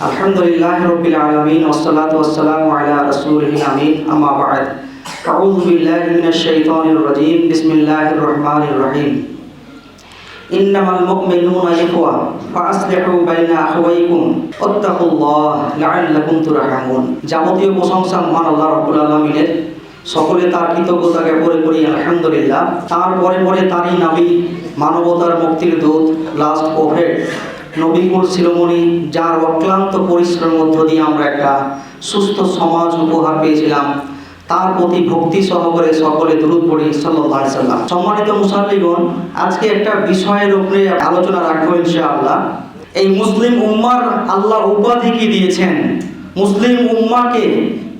الحمد لله رب العالمين والصلاة والسلام على رسوله الأمين أما بعد أعوذ بالله من الشيطان الرجيم بسم الله الرحمن الرحيم إنما المؤمنون إخوة فأصلحوا بين أخويكم واتقوا الله لعلكم ترحمون যাবতীয় প্রশংসা মহান আল্লাহ রাব্বুল আলামিনের সকলে তার কৃতজ্ঞতাকে পরে পড়ি আলহামদুলিল্লাহ তার পরে পরে তারই নাবি মানবতার মুক্তির দূত লাস্ট প্রফেট নবীকুল শিরোমণি যার অক্লান্ত পরিশ্রমের মধ্য দিয়ে আমরা একটা সুস্থ সমাজ উপহার পেয়েছিলাম। তার প্রতি ভক্তি সহকারে সকলে দূরত পড়ি সাল্লাহ সাল্লাম। সম্মানিত মুসাল্লিগণ, আজকে একটা বিষয়ের উপরে আলোচনা রাখব ইনশাআল্লাহ। এই মুসলিম উম্মার আল্লাহ উপাধি কি দিয়েছেন? মুসলিম উম্মাকে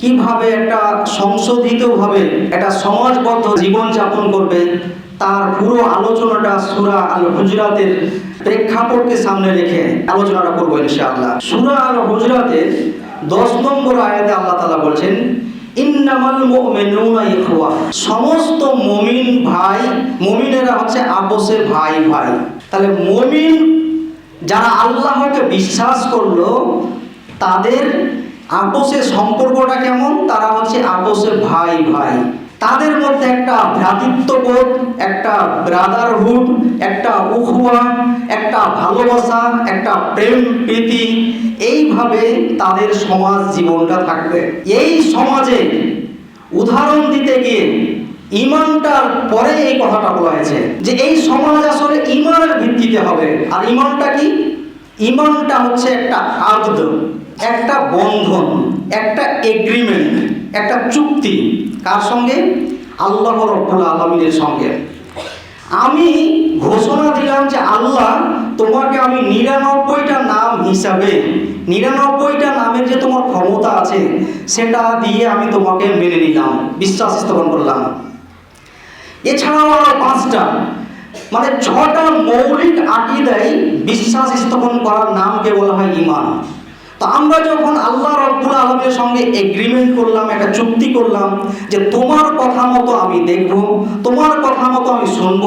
কীভাবে একটা সংশোধিতভাবে একটা সমাজবদ্ধ জীবন যাপন করবে, তার পুরো আলোচনাটা সুরা আল হুজরাতের প্রেক্ষাপটকে সামনে রেখে আলোচনাটা করব ইনশাআল্লাহ। সুরা আল হুজরাতের দশ নম্বর আয়াতে আল্লাহ তালা বলছেন সমস্ত মুমিন ভাই, মুমিনেরা হচ্ছে আপোষে ভাই ভাই। তাহলে মুমিন যারা আল্লাহকে বিশ্বাস করল, তাদের আপোষে সম্পর্কটা কেমন? তারা হচ্ছে আপোষে ভাই ভাই। তাদের মধ্যে একটা ভ্রাতৃত্ববোধ একটা ব্রাদারহুড একটা উহুয়া একটা ভালোবাসা, একটা প্রেম প্রীতি, এইভাবে তাদের সমাজ জীবনটা থাকবে। এই সমাজে উদাহরণ দিতে গিয়ে ইমানটার পরে এই কথাটা বলা হয়েছে যে এই সমাজ আসলে ইমানের ভিত্তিতে হবে। আর ইমানটা কি? ইমানটা হচ্ছে একটা আগদ একটা বন্ধন, একটা এগ্রিমেন্ট একটা চুক্তি। কার সঙ্গে? আল্লাহ রব্বুল আলমিনের সঙ্গে। আমি ঘোষণা দিলাম যে আল্লাহ তোমাকে আমি নিরানব্বইটা নাম হিসাবে, নিরানব্বইটা নামের যে তোমার ক্ষমতা আছে, সেটা দিয়ে আমি তোমাকে মেনে নিলাম, বিশ্বাস স্থাপন করলাম। এছাড়াও আরও পাঁচটা। মানে ছটা মৌলিক আকিদাই বিশ্বাস স্থাপন করার নামকে বলা হয় ইমান আমরা যখন আল্লাহ রব্বুল আলমের সঙ্গে এগ্রিমেন্ট করলাম, একটা চুক্তি করলাম যে তোমার কথা মতো আমি দেখব, তোমার কথা মতো আমি শুনব,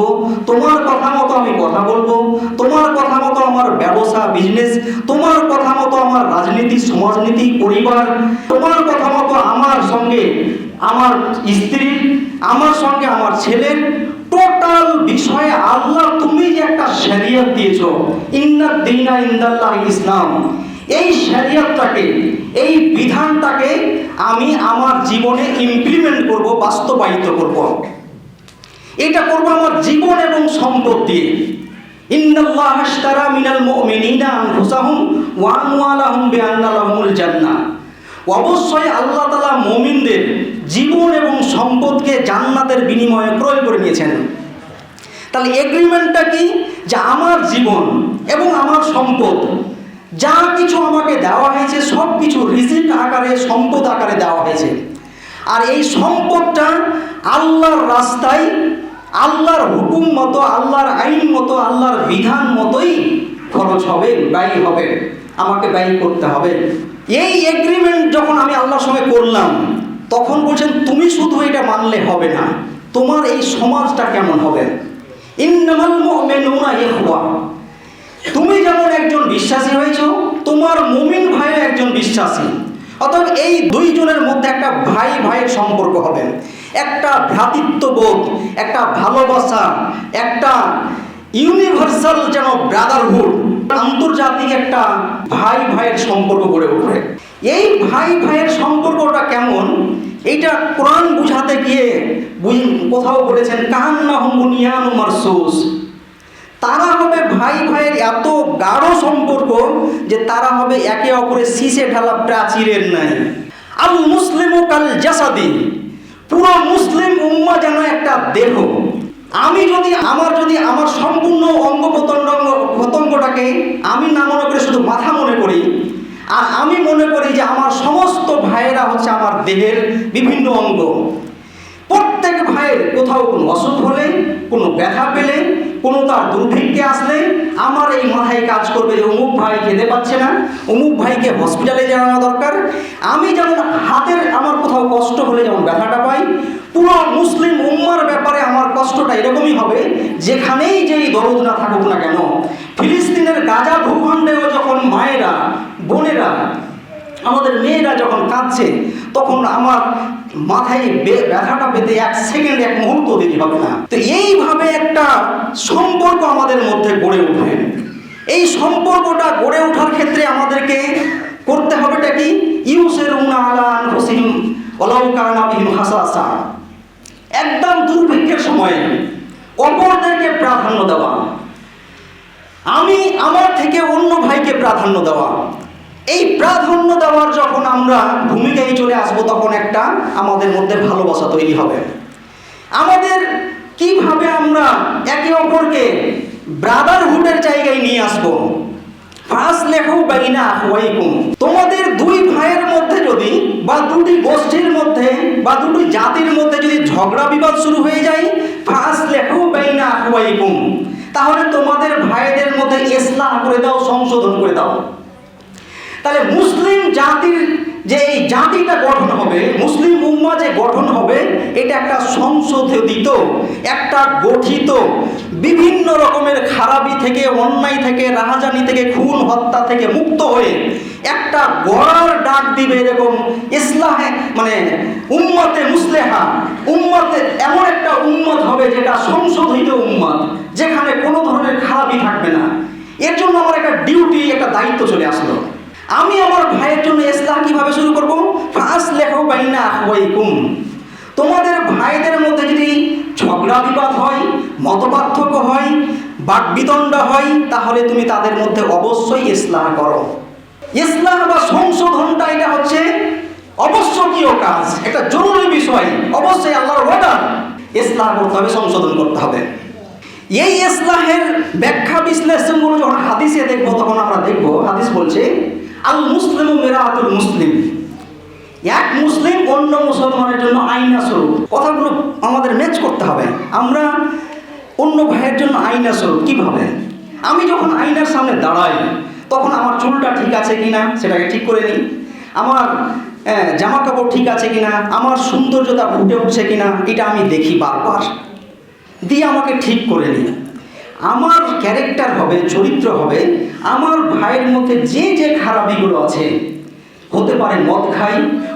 তোমার কথা মতো আমি কথা বলব, তোমার কথা মতো আমার ব্যবসা বিজনেস তোমার কথা মতো আমার রাজনীতি, সমাজনীতি, পরিবার, তোমার কথা মতো আমার সঙ্গে আমার স্ত্রী, আমার সঙ্গে আমার ছেলের টোটাল বিষয়ে আল্লাহ তুমি যে একটা শরিয়ত দিয়েছ ইন্না দিনা ইন্দাল্লাহ ইসলাম। এই শরিয়তটাকে, এই বিধানটাকে আমি আমার জীবনে ইমপ্লিমেন্ট করব, বাস্তবায়িত করব। এটা করব আমার জীবন এবং সম্পদ দিয়ে। ইন্নাল্লাহ আশতারা মিনাল মুমিনিনা আনফুসাহুম ওয়া আমওয়ালাহুম বিআন্না লাহুমুল জান্নাহ। অবশ্যই আল্লাহ তাআলা মুমিনদের জীবন এবং সম্পদকে জান্নাতের বিনিময়ে ক্রয় করে নিয়েছেন। তাহলে এগ্রিমেন্টটা কি? যে আমার জীবন এবং আমার সম্পদ যা কিছু আমাকে দেওয়া হয়েছে, সব কিছু রিজিক আকারে, সম্পদ আকারে দেওয়া হয়েছে। আর এই সম্পদটা আল্লাহর রাস্তায়, আল্লাহর হুকুম মতো, আল্লাহর আইন মতো, আল্লাহর বিধান মতোই খরচ হবে, ব্যয় হবে। আমাকে ব্যয় করতে হবে। এই এগ্রিমেন্ট যখন আমি আল্লাহর সঙ্গে করলাম, তখন বলছেন, তুমি শুধু এটা মানলে হবে না। তোমার এই সমাজটা কেমন হবে? ইন্নামাল মুমিনুনা ইখওয়া। তুমি যেমন একজন বিশ্বাসী হয়েছ, তোমার মুমিন ভাইও একজন বিশ্বাসী। অতএব এই দুইজনের মধ্যে একটা ভাই ভাইয়ের সম্পর্ক হবে। একটা ভ্রাতৃত্ববোধ, একটা ভালোবাসা, একটা ইউনিভার্সাল যেন ব্রাদারহুড আন্তর্জাতিক একটা ভাই ভাইয়ের সম্পর্ক গড়ে উঠবে। এই ভাই ভাইয়ের সম্পর্কটা কেমন? এইটা কোরআন বুঝাতে গিয়ে কোথাও বলেছেন কান্না হুমুনিয়ান মারসুস। তারা হবে ভাই ভাইয়ের এত গাঢ় সম্পর্ক যে তারা হবে একে অপরের শীষে ঢালা প্রাচীরের নাই আল মুসলিম ও কাল জাসাদি। পুরো মুসলিম উম্মা যেন একটা দেহ। আমি যদি, আমার যদি, আমার সম্পূর্ণ অঙ্গ প্রত্যঙ্গ, প্রত্যঙ্গটাকে আমি না মনে করে শুধু মাথা মনে করি, আর আমি মনে করি যে আমার সমস্ত ভাইয়েরা হচ্ছে আমার দেহের বিভিন্ন অঙ্গ। প্রত্যেক ভাইয়ের কোথাও কোনো অসুখ হলে, কোনো ব্যথা পেলে কোনো তার দুর্ভিক্ষে আসলে আমার এই মাথায় কাজ করবে যে অমুক ভাই খেতে পাচ্ছে না, অমুক ভাইকে হসপিটালে যাওয়া দরকার। আমি যেমন হাতের আমার কোথাও কষ্ট হলে যেমন ব্যথাটা পাই, পুরো মুসলিম উম্মার ব্যাপারে আমার কষ্টটা এরকমই হবে, যেখানেই যেই দরদ না থাকুক না কেন, ফিলিস্তিনের গাজা ভূখণ্ডেও যখন মায়েরা, বোনেরা আমাদের মেয়েরা যখন কাঁদছে, তখন আমার মাথায় ব্যথাটা পেতে এক সেকেন্ড এক মুহূর্ত দেরি হবে না। তো এইভাবে একটা সম্পর্ক আমাদের মধ্যে গড়ে উঠবে। এই সম্পর্কটা গড়ে ওঠার ক্ষেত্রে আমাদেরকে করতে হবেটা কি? ইউসের উনা আলা আনফুসিহিম ওয়ালাউ কানা বিহিম হাসাসা। একদম দুর্ভিক্ষের সময়ে অপরদেরকে প্রাধান্য দেওয়া। আমি আমার থেকে অন্য ভাইকে প্রাধান্য দেওয়া। এই প্রাধান্য দেওয়ার যখন আমরা ভূমিকায় চলে আসব, তখন একটা আমাদের মধ্যে ভালোবাসা তৈরি হবে। আমাদের কীভাবে আমরা একে অপরকে ব্রাদারহুডের জায়গায় নিয়ে আসব? ফার্স্ট লেখো বাইনা আহওয়াইকুম তোমাদের দুই ভাইয়ের মধ্যে যদি বা দুটি গোষ্ঠীর মধ্যে বা দুটি জাতির মধ্যে যদি ঝগড়া বিবাদ শুরু হয়ে যায় ফার্স্ট লেখো বাইনা আহওয়াইকুম তাহলে তোমাদের ভাইদের মধ্যে ইসলাম করে দাও, সংশোধন করে দাও। তাহলে মুসলিম জাতির যে এই জাতিটা গঠন হবে, মুসলিম উম্মা যে গঠন হবে, এটা একটা সংশোধিত, একটা গঠিত, বিভিন্ন রকমের খারাপি থেকে, অন্যায় থেকে, রাহাজানি থেকে, খুন, হত্যা থেকে মুক্ত হয়ে একটা গড়ার ডাক দিবে এরকম ইসলাহে মানে উম্মতে মুসলেহা, উম্মতে এমন একটা উম্মত হবে যেটা সংশোধিত উম্মত, যেখানে কোনো ধরনের খারাপই থাকবে না। এর জন্য আমার একটা ডিউটি একটা দায়িত্ব চলে আসলো। আমি আমার ভাইয়ের জন্য ইসলাম কীভাবে শুরু করব? ফার্স্ট লেখো বাইনা আহওয়াইকুম তোমাদের ভাইদের মধ্যে যদি ঝগড়া বিবাদ হয়, মতপার্থক্য হয়, বাকবিতণ্ডা হয়, তাহলে তুমি তাদের মধ্যে অবশ্যই ইসলাম করো। ইসলাম বা সংশোধনটা এটা হচ্ছে অবশ্যকীয় কাজ, এটা জরুরি বিষয়, অবশ্যই আল্লাহর অর্ডার ইসলাম করতে হবে, সংশোধন করতে হবে। এই ইসলামের ব্যাখ্যা বিশ্লেষণগুলো যখন হাদিসে দেখব, তখন আমরা দেখব, হাদিস বলছে আল মুসলিম মেরাতুল মুসলিম। এক মুসলিম অন্য মুসলমানের জন্য আইনা স্বরূপ কথাগুলো আমাদের ম্যাচ করতে হবে। আমরা অন্য ভাইয়ের জন্য আইনা স্বরূপ কীভাবে? আমি যখন আয়নার সামনে দাঁড়াই, তখন আমার চুলটা ঠিক আছে কিনা সেটাকে ঠিক করে নিই। আমার জামা কাপড় ঠিক আছে কিনা? আমার সৌন্দর্যতা ফুটে উঠছে কিনা? এটা আমি দেখি বারবার। দিয়ে আমাকে ঠিক করে নিই। আমার ক্যারেক্টার হবে, চরিত্র হবে আমার ভাইয়ের মধ্যে যে যে খারাপিগুলো আছে, হতে পারে মদ খাই,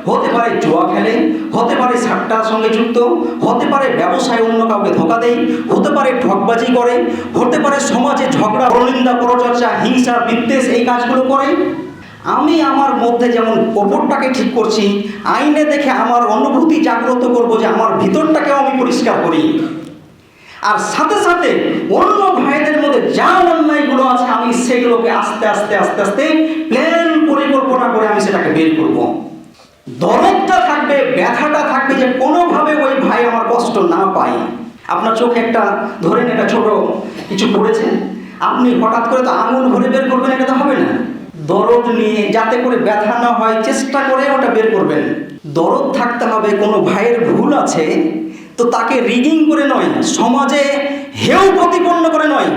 হতে পারে জুয়া খেলে, হতে পারে সাট্টার সঙ্গে যুক্ত, হতে পারে ব্যবসায় অন্য কাউকে ধোকা দেয় হতে পারে ঠকবাজি করে, হতে পারে সমাজে ঝগড়া প্রনিন্দা পরচর্চা, হিংসা, বিদ্বেষ, এই কাজগুলো করে। আমি আমার মধ্যে যেমন ওপরটাকে ঠিক করছি, আইনে দেখে আমার অনুভূতি জাগ্রত করব যে আমার ভিতরটাকেও আমি পরিষ্কার করি। আর সাথে সাথে অন্য ভাইদের মধ্যে যা অন্যায়গুলো আছে, আমি সেগুলোকে আস্তে আস্তে আস্তে আস্তে প্ল্যান পরিকল্পনা করে আমি সেটাকে বের করব। দরদটা থাকবে, ব্যথাটা থাকবে যে কোনোভাবে ওই ভাই আমার কষ্ট না পায়। আপনার চোখে একটা, ধরেন একটা ছোট কিছু পড়েছেন আপনি হঠাৎ করে তো আঙুল ভরে বের করবেন, এটা তো হবে না। দরদ নিয়ে যাতে করে ব্যথা না হয়, চেষ্টা করে ওটা বের করবেন। দরদ থাকতে হবে, কোনো ভাইয়ের ভুল আছে তো তাকে রিগিং করে নয়, সমাজে হেউ প্রতিপন্ন করে নয়।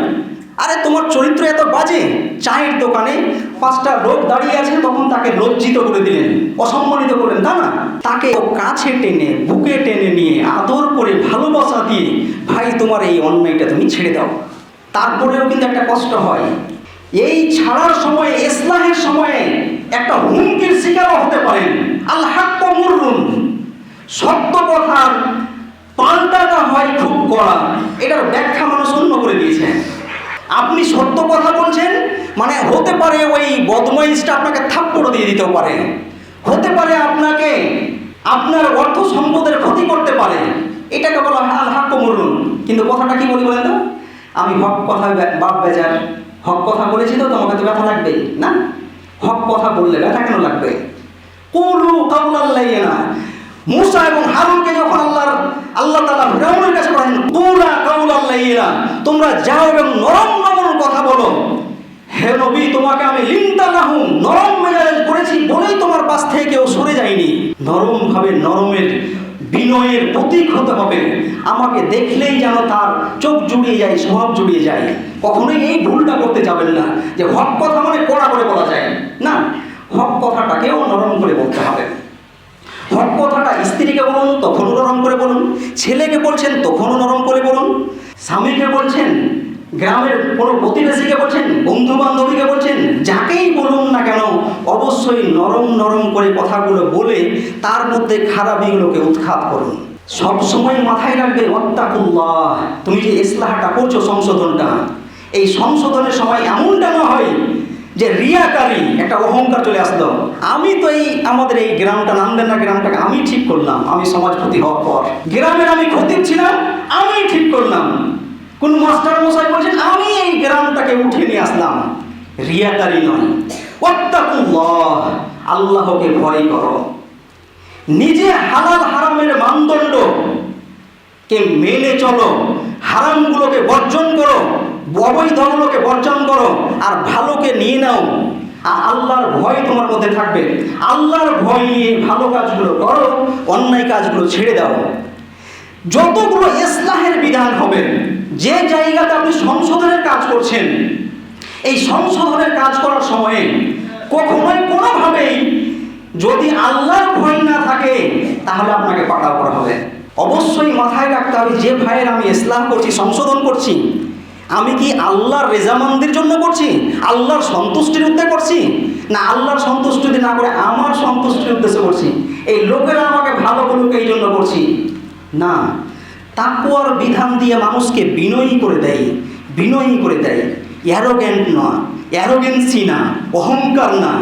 আরে তোমার চরিত্র এত বাজে, চায়ের দোকানে পাঁচটা লোক দাঁড়িয়ে আছে তখন তাকে লজ্জিত করে দিলেন, অসম্মানিত করলেন। তা না, তাকে কাছে টেনে, বুকে টেনে নিয়ে আদর করে ভালোবাসা দিয়ে, ভাই, তোমার এই অন্যায়টা তুমি ছেড়ে দাও। তারপরেও কিন্তু একটা কষ্ট হয়। এই ছাড়ার সময় ইসলামের সময়ে একটা হুমকির শিকারও হতে পারেন আল্লাহ মুররুন, সত্য কথার হয় এটার ব্যাখ্যা মানুষ অন্য করে দিয়েছে। আপনি সত্য কথা বলছেন মানে হতে পারে ওই বদমাইশটা আপনাকে থাপ্পড় দিয়ে দিতেও পারে। হতে পারে আপনাকে আপনার অর্থ সম্পদের ক্ষতি করতে পারে। এটাকে বলা হয় আল হাক্ক মরুন। কিন্তু কথাটা কি বলি বলেন তো? আমি হক কথা বাপ বেজার হক কথা বলেছি তো, তোমাকে তো ব্যথা লাগবেই, না? হক কথা বললে ব্যথা কেন লাগবে? কুলু কাউলাল্লাইয়ে না মুসা এবং হারুনকে যখন আল্লাহর, আল্লাহ তাআলা ফিরাউনের কাছে বলেন কুলা কাউলাল্লাইয়ে তোমরা যাও এবং নরম নরম কথা বলো। হে নবী, তোমাকে আমি লিংতা নাহু নরম মেজাজ করেছি বলেই তোমার পাশ থেকে কেউ সরে যায়নি। নরম ভাবে নরমের বিনয়ের প্রতীক হতে হবে। আমাকে দেখলেই যেন তার চোখ জুড়িয়ে যায়, স্বভাব জুড়িয়ে যায়। কখনোই এই ভুলটা করতে যাবেন না, যে হক কথা মানে কড়া করে বলা যায়। না, হক কথাটাকেও নরম করে বলতে হবে। হক কথাটা স্ত্রীকে বলুন, তখনও নরম করে বলুন, ছেলেকে বলছেন, তখনও নরম করে বলুন, স্বামীকে বলছেন, গ্রামের কোনো প্রতিবেশীকে বলছেন বন্ধু বান্ধবীকে বলছেন, যাকেই বলুন না কেন, অবশ্যই নরম নরম করে কথাগুলো বলে তার মধ্যে খারাপিগুলোকে উৎখাত করুন। সব সময় মাথায় রাখবে অত্তাকুল্লাহ তুমি যে ইসলাহটা করছ সংশোধনটা, এই সংশোধনের সময় এমনটা না হয় যে রিয়াকারী, একটা অহংকার চলে আসলো। আমি তো এই আমাদের এই গ্রামটা, নান্দেনা গ্রামটাকে আমি ঠিক করলাম। আমি সমাজপতি হওয়ার পর। গ্রামের আমি ক্ষতি ছিলাম, আমি ঠিক করলাম। কোন মাস্টার মশাই বলছেন, আমি এই গ্রামটাকে উঠে নিয়ে আসলাম। রিয়াকারী নয়। আল্লাহকে ভয় করো। নিজে হালাল হারামের মানদণ্ড কে মেনে চলো, হারামগুলোকে বর্জন করো। অবৈধগুলোকে বর্জন করো আর ভালোকে নিয়ে নাও। আর আল্লাহর ভয় তোমার মধ্যে থাকবে। আল্লাহর ভয় নিয়ে ভালো কাজগুলো করো, অন্যায় কাজগুলো ছেড়ে দাও। যতগুলো ইসলাহের বিধান হবে, যে জায়গাতে আপনি সংশোধনের কাজ করছেন, এই সংশোধনের কাজ করার সময়ে কখনোই কোনোভাবেই যদি আল্লাহর ভয় না থাকে, তাহলে আপনাকে পাকড়াও করা হবে। অবশ্যই মাথায় রাখতে হবে, যে ভাইয়ের আমি ইসলাম করছি, সংশোধন করছি আমি কি আল্লাহর রেজামন্দির জন্য করছি? আল্লাহর সন্তুষ্টির উদ্দেশ্যে করছি? না, আল্লাহর সন্তুষ্টি না করে আমার সন্তুষ্টির উদ্দেশ্যে করছি। এই লোকেরা আমাকে ভালো বলুক, এই জন্য করছি। না, তাকুয়ার বিধান দিয়ে মানুষকে বিনয়ী করে দেয়, বিনয়ী করে দেয়। অ্যারোগ্যান্ট না অ্যারোগেন্সি না, অহংকার না।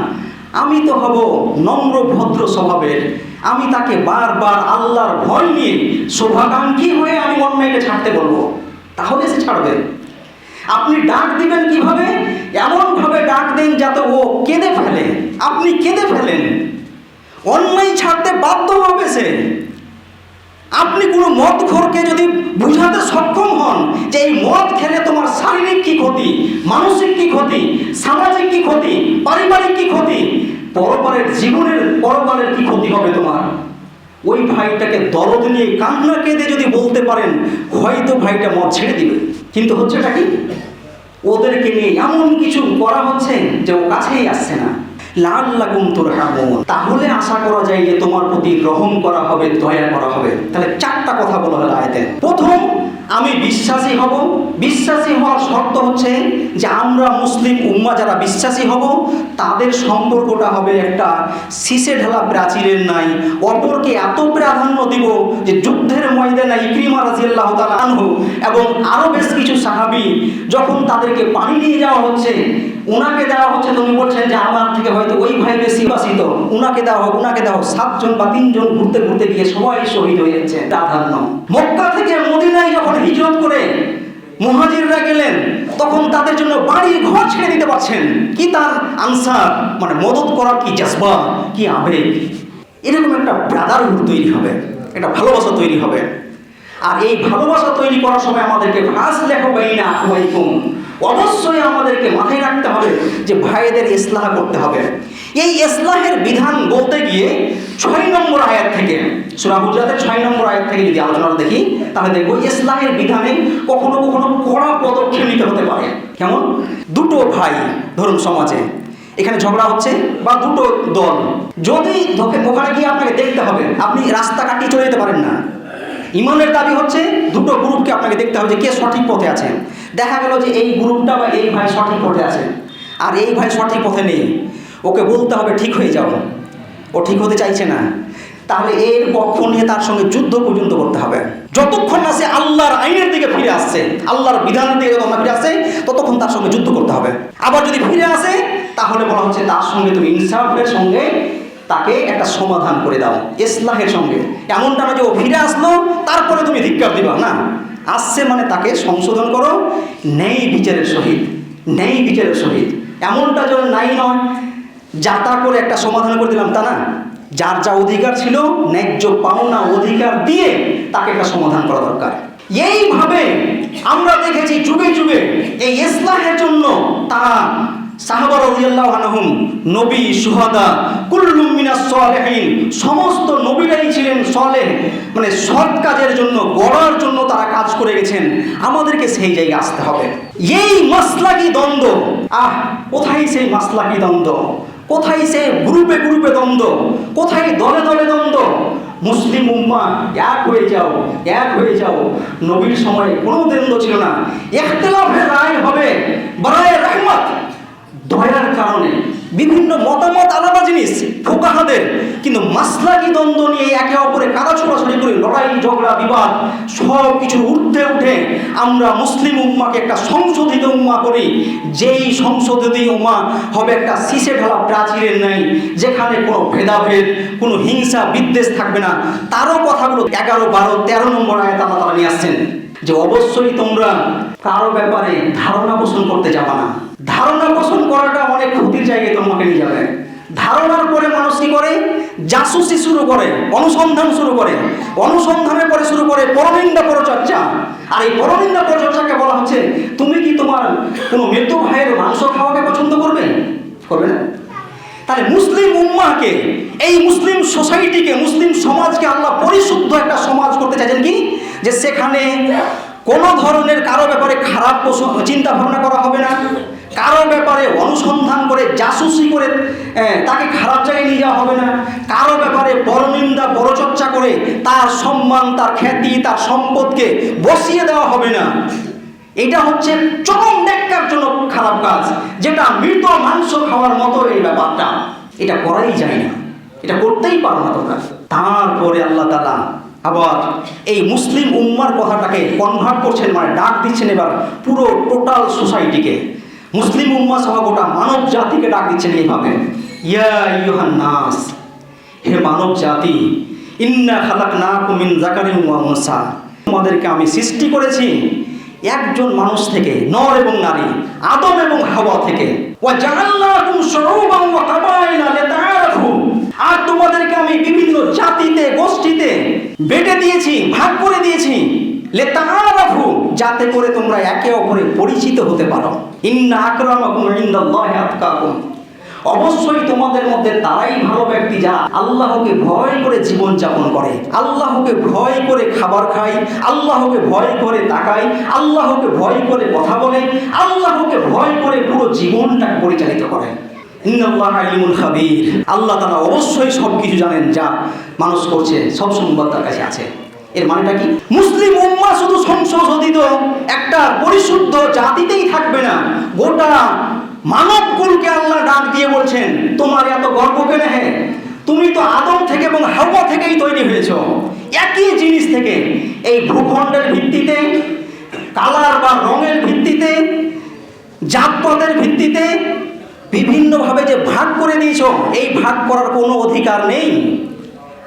আমি তো হব নম্র ভদ্র স্বভাবের। আমি তাকে বারবার আল্লাহর ভয় নিয়ে শোভাকাঙ্ক্ষী হয়ে আমি অন্যায়কে ছাড়তে বলব। তাহলে সে ছাড়বে। আপনি ডাক দিবেন কীভাবে? এমনভাবে ডাক দেন যাতে ও কেঁদে ফেলে। আপনি কেঁদে ফেলেন। অন্যায় ছাড়তে বাধ্য হবে সে। আপনি কোনো মদ ঘরকে যদি বুঝাতে সক্ষম হন যে এই মদ খেলে তোমার শারীরিক কি ক্ষতি, মানসিক কি ক্ষতি, সামাজিক কি ক্ষতি, পারিবারিক কি ক্ষতি, পরপারের জীবনের পরপারের কি ক্ষতি হবে তোমার? ওই ভাইটাকে দরদ নিয়ে কান্না কেঁদে যদি বলতে পারেন, হয়তো ভাইটা মদ ছেড়ে দিবে। কিন্তু হচ্ছেটা কি? ওদেরকে নিয়ে এমন কিছু করা হচ্ছে যে ও কাছেই আসছে না। লাল লাগুম তোর তাহলে আশা করা যায় যে তোমার প্রতি গ্রহণ করা হবে, দয়া করা হবে। তাহলে চারটা কথা বলা হলো আয়তে। প্রথম আমি বিশ্বাসী হব। বিশ্বাসী হওয়ার শর্ত হচ্ছে যে আমরা মুসলিম উম্মা যারা বিশ্বাসী হব, তাদের সম্পর্কটা হবে একটা শীষে ঢালা প্রাচীরের নাই। অপরকে এত প্রাধান্য দিব যে যুদ্ধের ময়দানে ইক্রিমা রাজিয়াল্লাহ তাআলা আনহু এবং আরও বেশ কিছু সাহাবি যখন তাদেরকে পানি নিয়ে যাওয়া হচ্ছে ওনাকে দেওয়া হচ্ছে তুমি বলছেন যে আমার থেকে হয়তো ওই ভাই বেশি বাসিত। ওনাকে দেওয়া হোক ওনাকে দেওয়া হোক, সাতজন বা তিনজন ঘুরতে ঘুরতে গিয়ে সবাই শহীদ হয়ে যাচ্ছে। প্রাধান্য। মক্কা মদিনায় যখন হিজরত করে মহাজিররা গেলেন, তখন তাদের জন্য বাড়ি ঘর ছেড়ে দিতে পারছেন। কি তার আনসার? মানে মদত করা কি জজবা? কি আবেগ? এরকম একটা ব্রাদারহুড তৈরি হবে, একটা ভালোবাসা তৈরি হবে। আর এই ভালোবাসা তৈরি করার সময় আমাদেরকে ভাস লেখো, বাইনা আহওয়াইকুম অবশ্যই আমাদেরকে মাথায় রাখতে হবে যে ভাইদের ইসলাহ করতে হবে। এই ইসলাহের বিধান বলতে গিয়ে ছয় নম্বর আয়াত থেকে, সুরা হুজরাতের ছয় নম্বর আয়াত থেকে যদি আলোচনা দেখি, তাহলে দেখব ইসলাহের বিধানে কখনো কখনো কড়া পদক্ষেপ নিতে হতে পারে। কেমন? দুটো ভাই ধরুন সমাজে, এখানে ঝগড়া হচ্ছে বা দুটো দল। যদি ওখানে গিয়ে আপনাকে দেখতে হবে, আপনি রাস্তা কাটিয়ে চলে যেতে পারেন না। ইমানের দাবি হচ্ছে দুটো গ্রুপকে আপনাকে দেখতে হবে যে কে সঠিক পথে আছে। দেখা গেল যে এই গ্রুপটা বা এই ভাই সঠিক পথে আছে। আর এই ভাই সঠিক পথে নেই। ওকে বলতে হবে, ঠিক হয়ে যাও। ও ঠিক হতে চাইছে না। তাহলে এর পক্ষ নিয়ে তার সঙ্গে যুদ্ধ পর্যন্ত করতে হবে। যতক্ষণ না সে আল্লাহর আইনের দিকে ফিরে আসছে, আল্লাহর বিধানের দিকে যতক্ষণ ফিরে আসে ততক্ষণ তার সঙ্গে যুদ্ধ করতে হবে। আবার যদি ফিরে আসে, তাহলে বলা হচ্ছে তার সঙ্গে তুমি ইনসাফের সঙ্গে তাকে একটা সমাধান করে দাও, ইসলাহের সঙ্গে। এমনটা না যে ও ফিরে আসলো, তারপরে তুমি ধিক্কার দিবা, না। আসছে মানে তাকে সংশোধন করো, ন্যায় বিচারের সহিত, ন্যায় বিচারের সহিত। এমনটা যেন নাই নয় যাতা করে একটা সমাধান করে দিলাম, তা না। যার যা অধিকার ছিল, ন্যায্য পাওনা অধিকার দিয়ে তাকে একটা সমাধান করা দরকার। এইভাবে আমরা দেখেছি যুগে যুগে এই ইসলাহের জন্য তারা সাহাবা রাদিয়াল্লাহু নবী সুহাদা কুল্লুম সমস্ত নবীরাই ছিলেন সলেহ মানে সৎ কাজের জন্য, গড়ার জন্য তারা কাজ করে গেছেন। আমাদেরকে সেই জায়গায় আসতে হবে। এই মাসলাকি দ্বন্দ্ব, আহ, কোথায় সেই মাসলাকি দ্বন্দ্ব? কোথায় সে গ্রুপে গ্রুপে দ্বন্দ্ব? কোথায় দলে দলে দ্বন্দ্ব? মুসলিম উম্মা, এক হয়ে যাও, এক হয়ে যাও। নবীর সময় কোনো দ্বন্দ্ব ছিল না। একতলাফের রায় হবে, বারায় রহমত। দয়ার কারণে বিভিন্ন মতামত আলাদা জিনিস, ফোকাহাদের। কিন্তু মাসলাকি দ্বন্দ্ব নিয়ে একে অপরে কাদা ছোড়াছড়ি করে লড়াই, ঝগড়া, বিবাদ সব কিছু উঠতে উঠে আমরা মুসলিম উম্মাকে একটা সংশোধিত উম্মা করি। যেই সংশোধিত উম্মা হবে একটা শীষে ঢালা প্রাচীরের নেই যেখানে কোনো ভেদাভেদ, কোনো হিংসা, বিদ্বেষ থাকবে না। তারও কথাগুলো এগারো, বারো, তেরো নম্বর আয়াত আল্লাহ তাআলা নিয়ে আসছেন যে, অবশ্যই তোমরা কারও ব্যাপারে ধারণা পোষণ করতে যাবা না। ধারণা পোষণ করাটা অনেক ক্ষতির জায়গায় তোমাকে নিয়ে যাবে। ধারণার পরে মানুষ কি করে? জাসুসি শুরু করে, অনুসন্ধান শুরু করে, অনুসন্ধানের পরে শুরু করে পরনিন্দা পরচর্চা। আর এই পরনিন্দা পরচর্চাকে বলা হচ্ছে, তুমি কি তোমার কোনো মৃত্যু ভাইয়ের মাংস খাওয়াকে পছন্দ করবে? করবে না। তাহলে মুসলিম উম্মাকে এই মুসলিম সোসাইটিকে, মুসলিম সমাজকে আল্লাহ পরিশুদ্ধ একটা সমাজ করতে চাইছেন কি? যে সেখানে কোনো ধরনের কারও ব্যাপারে খারাপ চিন্তা ভাবনা করা হবে না। কারও ব্যাপারে অনুসন্ধান করে, জাসুসি করে তাকে খারাপ জায়গায় নিয়ে যাওয়া হবে না। কারও ব্যাপারে পরনিন্দা, পরচর্চা করে তার সম্মান, তার খ্যাতি, তার সম্পদকে বসিয়ে দেওয়া হবে না। এটা হচ্ছে চরম ব্যাখ্যার জন্য খারাপ কাজ, যেটা মৃত মাংস খাওয়ার মতো এই ব্যাপারটা। এটা করাই যায় না। এটা করতেই পারো না তোমরা। তারপরে আল্লাহ তালা আবার এই মুসলিম উম্মার কথাটাকে কনভার্ট করছেন মানে ডাক দিচ্ছেন এবার পুরো টোটাল সোসাইটিকে মুসলিম উম্মা সহ গোটা মানব জাতিকে ডাক দিচ্ছেন এইভাবে। ইয়া ইউহান নাস, হে মানব জাতি, ইন্না খালাক না কুমিন মুসা তোমাদেরকে আমি সৃষ্টি করেছি একজন মানুষ থেকে, নর এবং নারী, আদম এবং হাওয়া থেকে। আর তোমাদেরকে আমি বিভিন্ন জাতিতে, গোষ্ঠীতে বেটে দিয়েছি, ভাগ করে দিয়েছি। যাতে করে তোমরা একে অপরে পরিচিত হতে পারো। ইন্না অবশ্যই তোমাদের মধ্যে তারাই ভালো ব্যক্তি যারা আল্লাহকে ভয় করে জীবন যাপন করে। আল্লাহকে ভয় করে খাবার খায়, আল্লাহকে ভয় করে তাকায়, আল্লাহকে ভয় করে কথা বলে, আল্লাহকে ভয় করে পুরো জীবনটা পরিচালিত করে। আল্লাহ তারা অবশ্যই সব কিছু জানেন যা মানুষ করছে, সব সংবাদ তার কাছে আছে। এর মানেটা কি? মুসলিম উম্মা শুধু সংশোধিত, একটা পরিশুদ্ধ জাতিতেই থাকবে না। গোটা মানব কুলকে আল্লাহ ডাক দিয়ে বলছেন, তোমার এত গর্ব কেন হে? তুমি তো আদম থেকে এবং হাওয়া থেকেই তৈরি হয়েছ। একই জিনিস থেকে, এই ভূখণ্ডের ভিত্তিতে, কালার বা রঙের ভিত্তিতে জাতপদের ভিত্তিতে, বিভিন্নভাবে যে ভাগ করে দিয়েছ, এই ভাগ করার কোনো অধিকার নেই।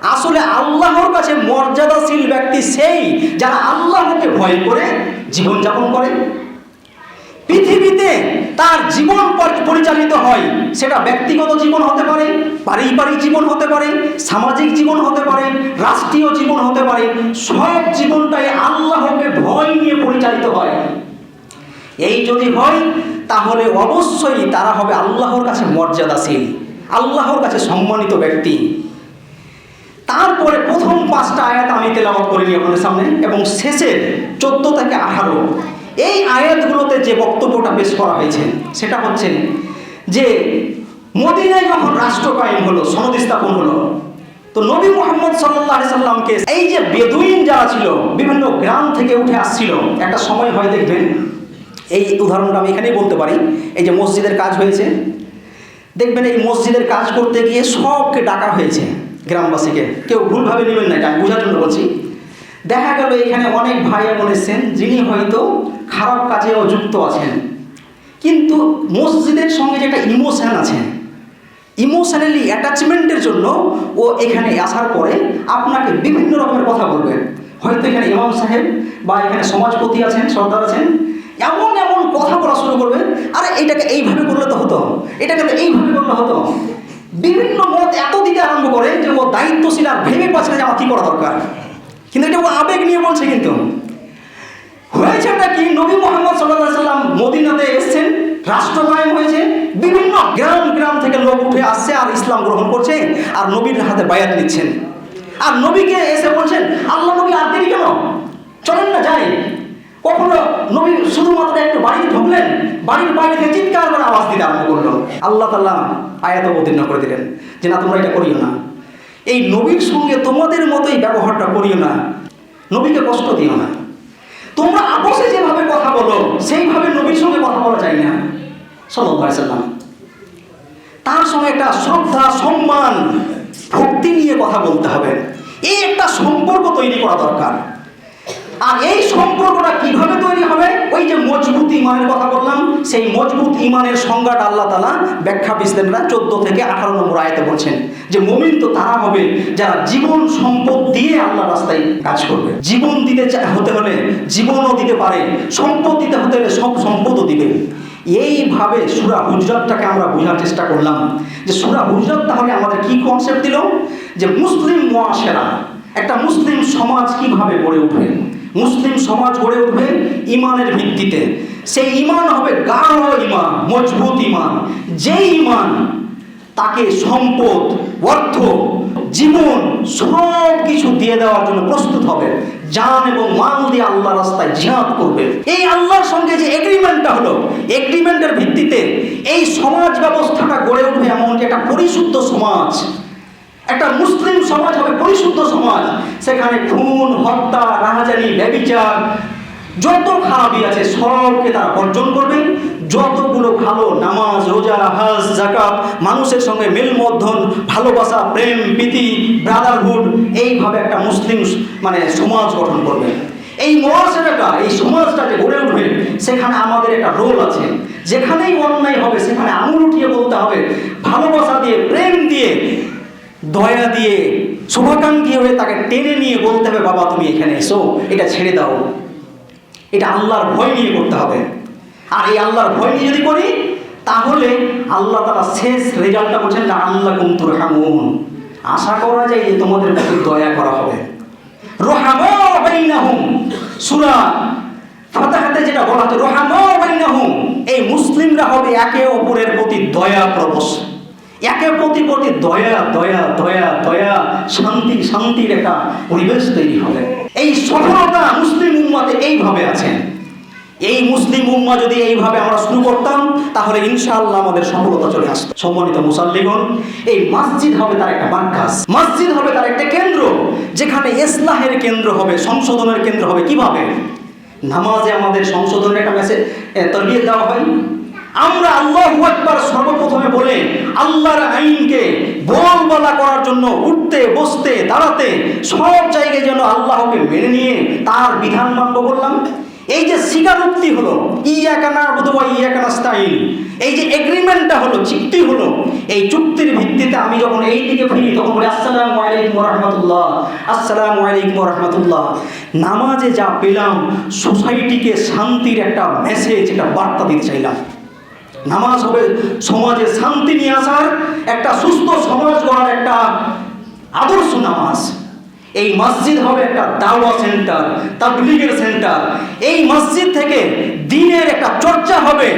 আসলে আল্লাহর কাছে মর্যাদাশীল ব্যক্তি সেই যারা আল্লাহকে ভয় করে, জীবনযাপন করে। পৃথিবীতে তার জীবন পরিচালিত হয়, সেটা ব্যক্তিগত জীবন হতে পারে, পারিবারিক জীবন হতে পারে, সামাজিক জীবন হতে পারে, রাষ্ট্রীয় জীবন হতে পারে সব জীবনটাই আল্লাহকে ভয় নিয়ে পরিচালিত হয়। এই যদি হয়, তাহলে অবশ্যই তারা হবে আল্লাহর কাছে মর্যাদাশীল, আল্লাহর কাছে সম্মানিত ব্যক্তি। তারপরে প্রথম পাঁচটা আয়াত আমি তেলাওয়াত করিনি আপনাদের সামনে, এবং শেষের চোদ্দ থেকে আঠারো। এই আয়াতগুলোতে যে বক্তব্যটা পেশ করা হয়েছে, সেটা হচ্ছে যে মদিনায় যখন রাষ্ট্র কায়েম হলো, সনদ স্থাপন হলো, তো নবী মোহাম্মদ সাল্লাহ সাল্লামকে এই যে বেদুইন যারা ছিল, বিভিন্ন গ্রাম থেকে উঠে আসছিল, একটা সময় হয় দেখবেন, এই উদাহরণটা আমি এখানেই বলতে পারি, এই যে মসজিদের কাজ হয়েছে, দেখবেন এই মসজিদের কাজ করতে গিয়ে সবকে ডাকা হয়েছে। গ্রামবাসীকে। কেউ ভুলভাবে নেবেন না, এটা বোঝার জন্য বলছি। দেখা গেল এখানে অনেক ভাই এমন এসেছেন, যিনি হয়তো খারাপ কাজেও যুক্ত আছেন। কিন্তু মসজিদের সঙ্গে যে একটা ইমোশন আছে, ইমোশনালি অ্যাটাচমেন্টের জন্য ও এখানে আসার পরে আপনাকে বিভিন্ন রকমের কথা বলবে। হয়তো এখানে ইমাম সাহেব বা এখানে সমাজপতি আছেন, সর্দার আছেন, এমন এমন কথা বলা শুরু করবে, আরে এটাকে এইভাবে করলে তো হতো, এটাকে তো এইভাবে করলে হতো। বিভিন্ন মত এত দিতে আরম্ভ করে দায়িত্বশীল আর ভেবে পাচ্ছে না যে আমার করা দরকার? কিন্তু এটা আবেগ নিয়ে বলছে কিন্তু। হয়েছেটা কি? নবী মোহাম্মদ সাল্লাহ সাল্লাম মদিনাতে এসেছেন রাষ্ট্র কায়েম হয়েছে, বিভিন্ন গ্রাম গ্রাম থেকে লোক উঠে আসছে আর ইসলাম গ্রহণ করছে আর নবীর হাতে বায়াত নিচ্ছেন। আর নবীকে এসে বলছেন, আল্লাহ নবী, আর দেরি কেন? চলেন না যাই। কখনো নবী শুধুমাত্র একটু বাড়িতে ঢুকলেন, বাড়ির বাইরে থেকে চিৎকার করে আওয়াজ দিতে আরম্ভ করল। আল্লাহ তাল্লাহ আয়াত অবতীর্ণ করে দিলেন যে, না, তোমরা এটা করিও না। এই নবীর সঙ্গে তোমাদের মতোই ব্যবহারটা করিও না। নবীকে কষ্ট দিও না। তোমরা আপসে যেভাবে কথা বলো, সেইভাবে নবীর সঙ্গে কথা বলা যায় না। সাল্লাম। তার সঙ্গে একটা শ্রদ্ধা, সম্মান, ভক্তি নিয়ে কথা বলতে হবে। এই একটা সম্পর্ক তৈরি করা দরকার। আর এই সম্পর্কটা কীভাবে তৈরি হবে? ওই যে মজবুত ইমানের কথা বললাম, সেই মজবুত ইমানের সংজ্ঞাটা আল্লাহ তালা ব্যাখ্যা বিশ্লেষণরা চোদ্দ থেকে আঠারো নম্বর আয়তে বলছেন যে মমিন তো তারা হবে যারা জীবন সম্পদ দিয়ে আল্লাহ রাস্তায় কাজ করবে। জীবন দিতে হতে হলে জীবনও দিতে পারে, সম্পদ দিতে হতে হলে সব সম্পদও দিবে। এইভাবে সুরা হুজরাতটাকে আমরা বোঝার চেষ্টা করলাম যে সুরা হুজরাত তাহলে আমাদের কি কনসেপ্ট দিল? যে মুসলিম মোয়াশেরা একটা মুসলিম সমাজ কীভাবে গড়ে উঠবে? মুসলিম সমাজ গড়ে উঠবে ইমানের ভিত্তিতে। সেই ইমান হবে গাঢ় ইমান, মজবুত ইমান। যেই ইমান, তাকে সম্পদ, অর্থ, জীবন সব কিছু দিয়ে দেওয়ার জন্য প্রস্তুত হবে। জান এবং মাল দিয়ে আল্লাহ রাস্তায় জিহাদ করবে। এই আল্লাহর সঙ্গে যে এগ্রিমেন্টটা হলো এগ্রিমেন্টের ভিত্তিতে এই সমাজ ব্যবস্থাটা গড়ে উঠবে এমন যে একটা পরিশুদ্ধ সমাজ। একটা মুসলিম সমাজ হবে, পরিশুদ্ধ সমাজ। সেখানে খুন, হত্যা, রাহাজানি, ব্যবিচার, যত খারাপই আছে, সবকে তারা বর্জন করবে। যতগুলো ভালো নামাজ, রোজা, হাজ জাকাত মানুষের সঙ্গে মেলমধ্যন ভালোবাসা, প্রেম, প্রীতি ব্রাদারহুড এইভাবে একটা মুসলিম মানে সমাজ গঠন করবে। এই মহাসেরাটা এই সমাজটা যে গড়ে উঠবে, সেখানে আমাদের একটা রোল আছে। যেখানেই অন্যায় হবে, সেখানে আঙুল উঠিয়ে বলতে হবে, ভালোবাসা দিয়ে, প্রেম দিয়ে দয়া দিয়ে, শুভাকাঙ্ক্ষী হয়ে তাকে টেনে নিয়ে বলতে হবে, বাবা, তুমি এখানে এসো, এটা ছেড়ে দাও। এটা আল্লাহর ভয় নিয়ে করতে হবে। আর এই আল্লাহর ভয় নিয়ে যদি করি, তাহলে আল্লাহ তারা শেষ রেজাল্টটা বলছেন না আল্লাহ কুমতুর হামুন আশা করা যায় যে তোমাদের প্রতি দয়া করা হবে। রোহামো বাইনাহুম। সূরা ফাতাহাতে যেটা বলা হচ্ছে রোহামো এই মুসলিমরা হবে একে অপরের প্রতি দয়া প্রবশ একে প্রতি প্রতি দয়া দয়া দয়া দয়া, শান্তি, শান্তির একটা পরিবেশ তৈরি হবে। এই সফলতা মুসলিম উম্মাতে এইভাবে আছেন এই মুসলিম উম্মা যদি এইভাবে আমরা শুরু করতাম, তাহলে ইনশাআল্লাহ আমাদের সফলতা চলে আসতো। সম্মানিত মুসাল্লিগণ, এই মসজিদ হবে তার একটা মার্কাজ। মসজিদ হবে তার একটা কেন্দ্র, যেখানে ইসলাহের কেন্দ্র হবে, সংশোধনের কেন্দ্র হবে। কীভাবে? নামাজে আমাদের সংশোধনের একটা মেসেজ তরবিয়ত দেওয়া হয়। আমরা আল্লাহ একবার সর্বপ্রথমে বলে আল্লাহর আইনকে বলবলা করার জন্য উঠতে, বসতে, দাঁড়াতে সব জায়গায় যেন আল্লাহকে মেনে নিয়ে তার বিধান মানব বললাম। এই যে স্বীকারোক্তি হলো ইয়াকানা বুধবা ইয়াকানা স্টাইল এই যে এগ্রিমেন্টটা হলো, চুক্তি হলো, এই চুক্তির ভিত্তিতে আমি যখন এই দিকে ফিরি, তখন বলি, আসসালামু আলাইকুম রহমতুল্লাহ, আসসালামু আলাইকুম রহমতুল্লাহ। নামাজে যা পেলাম সোসাইটিকে শান্তির একটা মেসেজ একটা বার্তা দিতে চাইলাম। নামাজ হবে, সমাজে শান্তি নিয়ে আসার একটা সুস্থ সমাজ গড়ার একটা আদর্শ নামাজ। এই মসজিদ হবে একটা দাওয়া সেন্টার, তাবলিগের সেন্টার। এই মসজিদ থেকে দিনের একটা চর্চা হবে।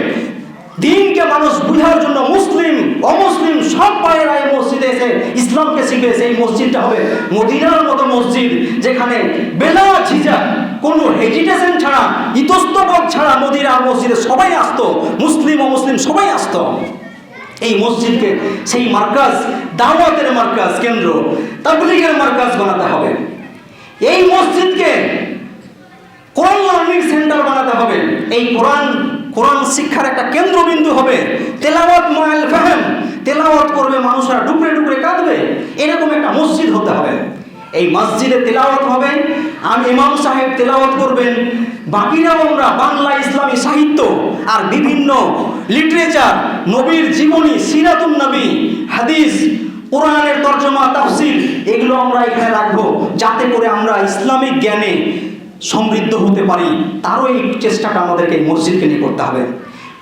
দিনকে মানুষ বুঝার জন্য মুসলিম, অমুসলিম সব পায়েরা এই মসজিদে এসে ইসলামকে শিখবে। সেই মসজিদটা হবে মদিনার মতো মসজিদ, যেখানে বেলা ঝিঝা কোনো হেজিটেশন ছাড়া ইতস্তবোধ ছাড়া মদিনার মসজিদে সবাই আসতো, মুসলিম ও মুসলিম সবাই আসতো। এই মসজিদকে সেই মার্কাজ, দাওয়াতের মার্কাজ কেন্দ্র, তাবলিগের মার্কাজ বানাতে হবে। এই মসজিদকে কোরআন লার্নিং সেন্টার বানাতে হবে। এই কোরআন কোরআন শিক্ষার একটা কেন্দ্রবিন্দু হবে। তেলাওয়াত মায়াল ফাহেম তেলাওয়াত করবে মানুষরা ডুকরে ডুকরে কাঁদবে। এরকম একটা মসজিদ হতে হবে। এই মসজিদে তেলাওয়াত হবে আর ইমাম সাহেব তেলাওয়াত করবেন। বাকিরাও আমরা বাংলা ইসলামী সাহিত্য আর বিভিন্ন লিটারেচার, নবীর জীবনী, সিরাতুন নবী, হাদিস, কোরআনের তর্জমা, তাফসির, এগুলো আমরা এখানে রাখব যাতে করে আমরা ইসলামিক জ্ঞানে সমৃদ্ধ হতে পারি। তারও এই চেষ্টাটা আমাদেরকে মসজিদকে নিয়ে করতে হবে।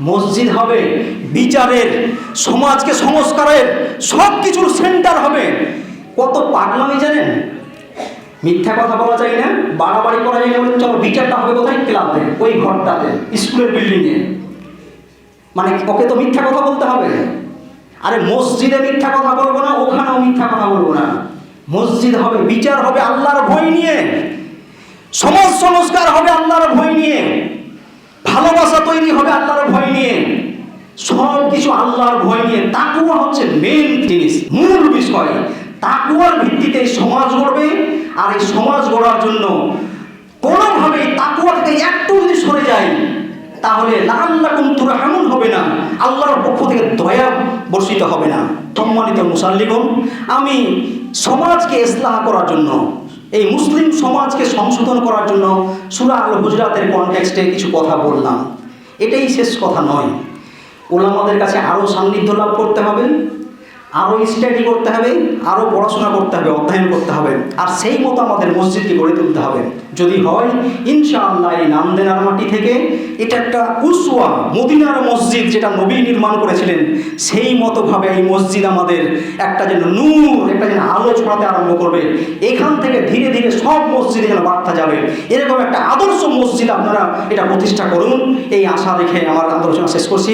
মসজিদ হবে বিচারের, সমাজকে সংস্কারের সব কিছুর সেন্টার হবে। কত পাগলামি জানেন? মিথ্যা কথা বলা যায় না, বাড়াবাড়ি করা যায় না বলে চলো, বিচারটা হবে কোথায়? ক্লাবে, ওই ঘরটাতে, স্কুলের বিল্ডিংয়ে মানে ওকে তো মিথ্যা কথা বলতে হবে। আরে মসজিদে মিথ্যা কথা বলব না, ওখানেও মিথ্যা কথা বলব না। মসজিদ হবে, বিচার হবে আল্লাহর ভয় নিয়ে। সমাজ সংস্কার হবে আল্লাহর ভয় নিয়ে। ভালোবাসা তৈরি হবে আল্লাহর ভয় নিয়ে। সব কিছু আল্লাহর ভয় নিয়ে। তাকুয়া হচ্ছে মেন জিনিস, মূল বিষয়। তাকুয়ার ভিত্তিতে সমাজ গড়বে, আর এই সমাজ গড়ার জন্য কোনোভাবেই তাকুয়া থেকে একটু যদি সরে যায় তাহলে লাল্লাকুম তুরহামুন হবে না, আল্লাহর পক্ষ থেকে দয়া বর্ষিত হবে না। সম্মানিত মুসাল্লিগণ আমি সমাজকে ইসলাহ করার জন্য, এই মুসলিম সমাজকে সংশোধন করার জন্য সুরা আল হুজরাতের কনটেক্সটে কিছু কথা বললাম। এটাই শেষ কথা নয়। ওলামাদের কাছে আরও সান্নিধ্য লাভ করতে হবে। আরও স্টাডি করতে হবে আরও পড়াশোনা করতে হবে, অধ্যয়ন করতে হবে। আর সেই মতো আমাদের মসজিদকে গড়ে তুলতে হবে। যদি হয়, ইনশাআল্লাহ এই নামদেনার মাটি থেকে এটা একটা উসওয়া মদিনার মসজিদ যেটা নবী নির্মাণ করেছিলেন, সেই মতোভাবে এই মসজিদ আমাদের একটা যেন নূর, একটা যেন আলো ছড়াতে আরম্ভ করবে। এখান থেকে ধীরে ধীরে সব মসজিদে যেন বার্তা যাবে। এরকম একটা আদর্শ মসজিদ আপনারা এটা প্রতিষ্ঠা করুন। এই আশা রেখে আমার আলোচনা শেষ করছি।